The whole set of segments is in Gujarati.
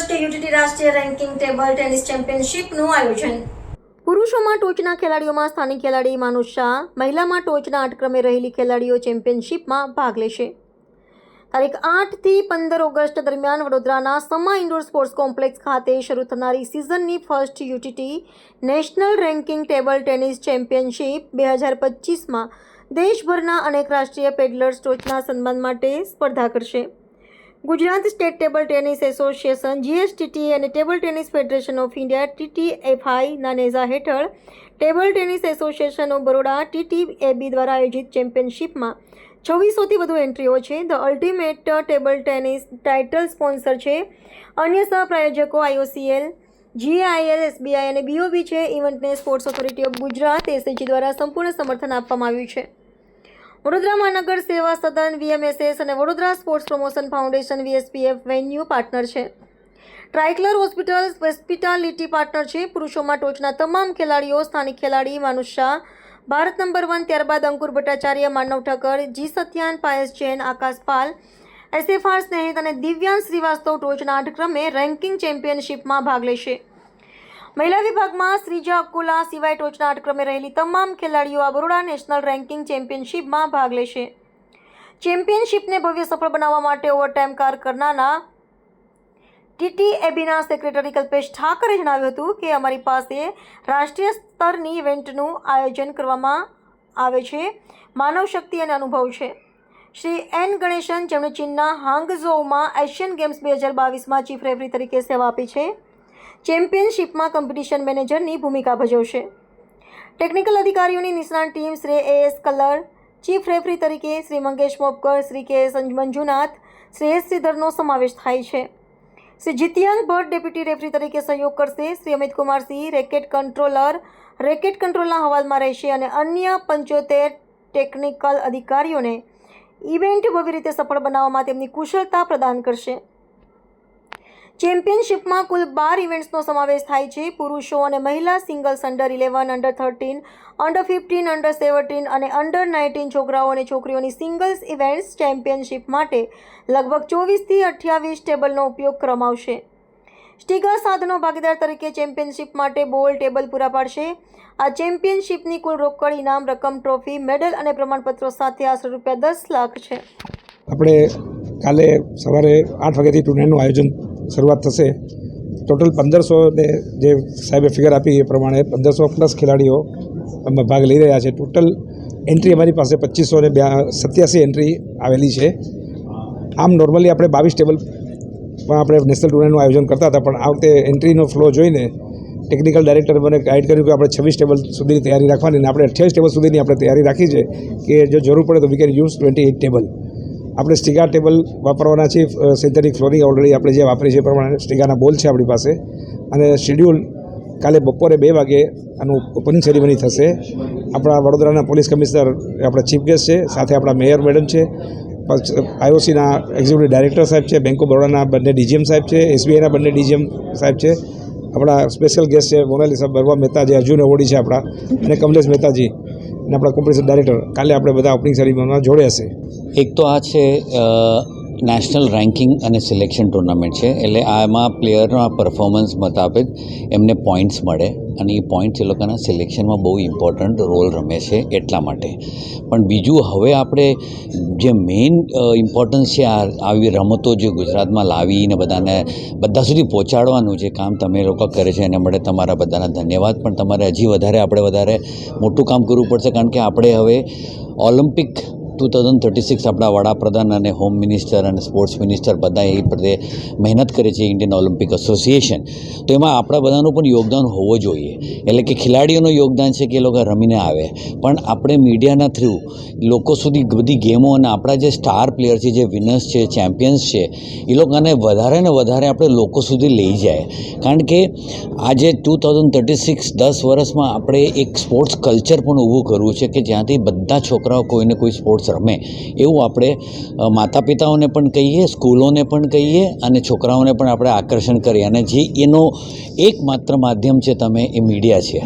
ફર્સ્ટ યુટીટી રાષ્ટ્રીય રેન્કિંગ ટેબલ ટેનિસ ચેમ્પિયનશિપનું આયોજન. પુરુષોમાં ટોચના ખેલાડીઓમાં સ્થાનિક ખેલાડી માનુષ શાહ, મહિલામાં ટોચના અટક્રમે રહેલી ખેલાડીઓ ચેમ્પિયનશિપમાં ભાગ લેશે. તારીખ આઠથી પંદર ઓગસ્ટ દરમિયાન વડોદરાના સમા ઇન્ડોર સ્પોર્ટ્સ કોમ્પ્લેક્સ ખાતે શરૂ થનારી સિઝનની first UTT national ranking table tennis championship બે હજાર પચીસમાં દેશભરના અનેક રાષ્ટ્રીય પેડલર્સ ટોચના સન્માન માટે સ્પર્ધા કરશે. Gujarat state table tennis association GSTT અને table tennis federation of India ટીટીએફઆઈના નેઝા હેઠળ table tennis association of Baroda TTAB દ્વારા આયોજિત ચેમ્પિયનશિપમાં છવ્વીસોથી વધુ એન્ટ્રીઓ છે. The ultimate table tennis title sponsor છે. અન્ય સહપ્રાયોજકો આઈઓસીએલ જીઆઈએલ એસબીઆઈ અને બીઓબી છે. ઇવેન્ટને sports authority of Gujarat SAG દ્વારા સંપૂર્ણ સમર્થન આપવામાં આવ્યું છે. વડોદરા મહાનગર સેવા સદન, વીએમએસએસ અને Vadodara sports promotion foundation, VSPF venue partner છે. ટ્રાઇકલર હોસ્પિટલ, હોસ્પિટાલિટી પાર્ટનર છે. પુરુષોમાં ટોચના તમામ ખેલાડીઓ, સ્થાનિક ખેલાડી માનુષ શાહ, ભારત નંબર વન ત્યારબાદ અંકુર ભટ્ટાચાર્ય, માનવ ઠક્કર જી સત્યાન, પાયસ જૈન, આકાશ પાલ, એસએફઆર સ્નેહિત અને દિવ્યાંશ શ્રીવાસ્તવ ટોચના આઠ ક્રમે રેન્કિંગ ચેમ્પિયનશિપમાં ભાગ લેશે. મહિલા વિભાગમાં શ્રીજા અકુલા સિવાય ટોચના અટક્રમે રહેલી તમામ ખેલાડીઓ આ બરોડા નેશનલ રેન્કિંગ ચેમ્પિયનશિપમાં ભાગ લેશે. ચેમ્પિયનશિપને ભવ્ય સફળ બનાવવા માટે ઓવરટાઈમ કાર કરનારના ટીટીએબીના સેક્રેટરી કલ્પેશ ઠાકરે જણાવ્યું હતું કે અમારી પાસે રાષ્ટ્રીય સ્તરની ઇવેન્ટનું આયોજન કરવામાં આવે છે. માનવ શક્તિ અને અનુભવ છે. શ્રી એન ગણેશન જેમણે ચીનના હાંગઝોઉમાં એશિયન ગેમ્સ બે હજાર બાવીસમાં ચીફ રેફરી તરીકે સેવા આપી છે. ચેમ્પિયનશિપમાં કોમ્પિટિશન મેનેજરની ભૂમિકા ભજવશે. ટેકનિકલ અધિકારીઓની નિષ્ણાંત team Shri A S colour chief referee તરીકે Shri Mangesh Mopkar, Shri K S Manjunath Shri S શ્રીધરનો સમાવેશ થાય છે. શ્રી જીતિયાંગ ભટ્ટ ડેપ્યુટી રેફરી તરીકે સહયોગ કરશે, Shri Amit Kumarsingh racket controller racket કંટ્રોલના હવાલમાં રહેશે અને અન્ય પંચોતેર ટેકનિકલ અધિકારીઓને ઇવેન્ટ ભવ્ય રીતે સફળ બનાવવામાં તેમની કુશળતા પ્રદાન કરશે. ચેમ્પિયનશિપમાં કુલ બાર ઇવેન્ટ્સનો સમાવેશ થાય છે. પુરુષો અને મહિલા singles under eleven, under thirteen, under fifteen, under seventeen અને અંડર નાઇન્ટીન છોકરાઓ અને છોકરીઓની સિંગલ્સ ઇવેન્ટ્સ ચેમ્પિયનશિપ માટે લગભગ ચોવીસથી અઠ્યાવીસ ટેબલનો ઉપયોગ ક્રમાવશે સ્ટીગર સાધનો ભાગીદાર તરીકે ચેમ્પિયનશિપ માટે બોલ ટેબલ પૂરા પાડશે. આ ચેમ્પિયનશિપની કુલ રોકડ, ઇનામ, રકમ, ટ્રોફી, મેડલ અને પ્રમાણપત્રો સાથે આશરે રૂપિયા દસ લાખ છે. આપણે કાલે સવારે આઠ વાગ્યાથી ટુર્નામેન્ટનું આયોજન શરૂઆત થશે. ટોટલ પંદરસો ને જે સાહેબે ફિગર આપી એ પ્રમાણે પંદરસો પ્લસ ખેલાડીઓ અમે ભાગ લઈ રહ્યા છે. ટોટલ એન્ટ્રી અમારી પાસે પચીસો ને સત્યાસી એન્ટ્રી આવેલી છે. આમ નોર્મલી આપણે બાવીસ ટેબલ પણ આપણે નેશનલ ટુર્નામેન્ટનું આયોજન કરતા હતા, પણ આ વખતે એન્ટ્રીનો ફ્લો જોઈને ટેકનિકલ ડાયરેક્ટર મને ગાઈડ કર્યું કે આપણે છવ્વીસ ટેબલ સુધીની તૈયારી રાખવાની અને આપણે અઠ્યાવીસ ટેબલ સુધીની આપણે તૈયારી રાખી છે કે જો જરૂર પડે તો we can use twenty eight table આપણે સ્ટીગા ટેબલ વાપરવાના છે સિન્થેટિક ફ્લોરિંગ ઓલરેડી આપણે જે વાપરી છે પ્રમાણે સ્ટીગાના બોલ છે આપણી પાસે. અને શેડ્યુલ કાલે બપોરે બે વાગે આનું ઓપનિંગ સેરેમની થશે. આપણા વડોદરાના પોલીસ કમિશનર, આપણા ચીફ ગેસ્ટ છે, સાથે આપણા મેયર મેડમ છે આઈઓસીના એક્ઝિક્યુટિવ ડાયરેક્ટર સાહેબ છે બેંક ઓફ બરોડાના બંને ડીજીએમ સાહેબ છે એસબીઆઈના બંને ડીજીએમ સાહેબ છે, આપણા સ્પેશિયલ ગેસ્ટ છે મોનાલિસા બરવા મહેતા જે અર્જુન એવોર્ડી છે આપણા, અને કમલેશ મહેતાજી. અને આપણા કોમ્પિટિશન ડાયરેક્ટર કાલે આપણે બધા ઓપનિંગ સેરેમનીમાં જોડે હશે. એક તો આ છે નેશનલ રેન્કિંગ અને સિલેક્શન ટુર્નામેન્ટ છે. એટલે આમાં પ્લેયરના પરફોર્મન્સ મુતાબિક એમને પોઈન્ટ્સ મળે અને એ પોઈન્ટ્સ એ લોકોના સિલેક્શનમાં બહુ ઇમ્પોર્ટન્ટ રોલ રમે છે એટલા માટે. પણ બીજું હવે આપણે જે મેઇન ઇમ્પોર્ટન્સ છે આ આવી રમતો જે ગુજરાતમાં લાવીને બધાને, બધા સુધી પહોંચાડવાનું જે કામ તમે લોકો કરે છે, એના માટે તમારા બધાના ધન્યવાદ. પણ તમારે હજી વધારે, આપણે વધારે મોટું કામ કરવું પડશે કારણ કે આપણે હવે Olympic two thousand thirty six આપણા વડાપ્રધાન અને હોમ મિનિસ્ટર અને સ્પોર્ટ્સ મિનિસ્ટર બધા એ પ્રત્યે મહેનત કરે છે ઇન્ડિયન ઓલિમ્પિક એસોસિએશન તો એમાં આપણા બધાનું પણ યોગદાન હોવું જોઈએ. એટલે કે ખેલાડીઓનું યોગદાન છે કે એ લોકો રમીને આવે. પણ આપણે મીડિયાના થ્રુ લોકો સુધી બધી ગેમો અને આપણા જે સ્ટાર પ્લેયર છે, જે વિનર્સ છે ચેમ્પિયન્સ છે, એ લોકોને વધારે ને વધારે આપણે લોકો સુધી લઈ જાય. કારણ કે આજે ટુ થાઉઝન્ડ થર્ટી સિક્સ દસ વર્ષમાં આપણે એક સ્પોર્ટ્સ કલ્ચર પણ ઊભું કરવું છે કે જ્યાંથી બધા છોકરાઓ કોઈને કોઈ સ્પોર્ટ્સ રમે. એવું આપણે માતા પિતાઓને પણ કહીએ, સ્કૂલોને પણ કહીએ અને છોકરાઓને પણ આપણે આકર્ષણ કરીએ. અને જે એનો એકમાત્ર માધ્યમ છે તમે એ મીડિયા છે.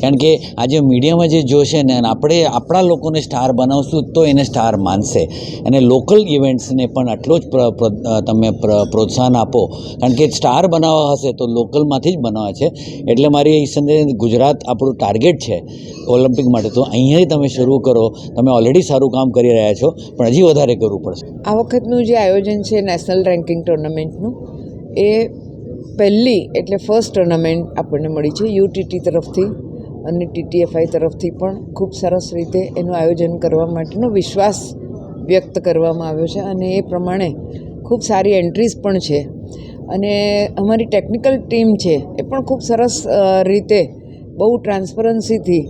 કારણ કે આજે મીડિયામાં જે જોશે ને આપણે આપણા લોકોને સ્ટાર બનાવશું તો એને સ્ટાર માનશે. અને લોકલ ઇવેન્ટ્સને પણ આટલો જ તમે પ્રોત્સાહન આપો. કારણ કે સ્ટાર બનાવવા હશે તો લોકલમાંથી જ બનાવવા છે. એટલે મારી એ સંદેશ ગુજરાત આપણું ટાર્ગેટ છે ઓલિમ્પિક માટે. તો અહીંયાથી તમે શરૂ કરો. તમે ઓલરેડી સારું કામ કરી રહ્યા છો, પણ હજી વધારે કરવું પડશે. આ વખતનું જે આયોજન છે નેશનલ રેન્કિંગ ટુર્નામેન્ટનું, એ પહેલી એટલે ફર્સ્ટ ટુર્નામેન્ટ આપણને મળી છે યુટીટી તરફથી અને ટીટીએફઆઈ તરફથી પણ ખૂબ સરસ રીતે એનું આયોજન કરવા માટેનો વિશ્વાસ વ્યક્ત કરવામાં આવ્યો છે અને એ પ્રમાણે ખૂબ સારી એન્ટ્રીઝ પણ છે. અને અમારી ટેકનિકલ ટીમ છે એ પણ ખૂબ સરસ રીતે બહુ ટ્રાન્સપરન્સીથી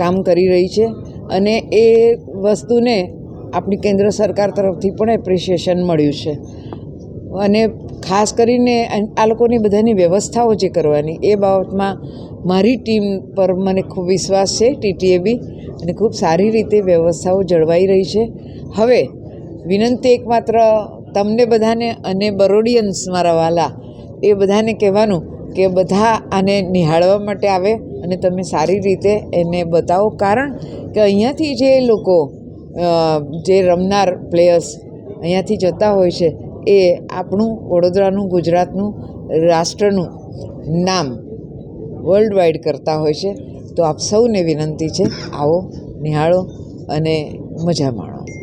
કામ કરી રહી છે. અને એ વસ્તુને આપણી કેન્દ્ર સરકાર તરફથી પણ એપ્રિશિએશન મળ્યું છે. અને ખાસ કરીને આ- લોકોની બધાની વ્યવસ્થાઓ જે કરવાની, એ બાબતમાં મારી ટીમ પર મને ખૂબ વિશ્વાસ છે ટીટીએ બી, અને ખૂબ સારી રીતે વ્યવસ્થાઓ જળવાઈ રહી છે. હવે, વિનંતી એકમાત્ર તમને બધાને અને બરોડિયન્સ મારા વાલા, એ બધાને કહેવાનું કે બધા આને નિહાળવા માટે આવે અને તમે સારી રીતે એને બતાવો. કારણ કે અહીંયાથી જે લોકો જે રમનાર પ્લેયર્સ અહીંયાથી જતા હોય છે, એ આપણું વડોદરાનું, ગુજરાતનું, રાષ્ટ્રનું નામ વર્લ્ડ વાઇડ કરતા હોય છે. તો આપ સૌને વિનંતી છે, આવો, નિહાળો અને મજા માણો.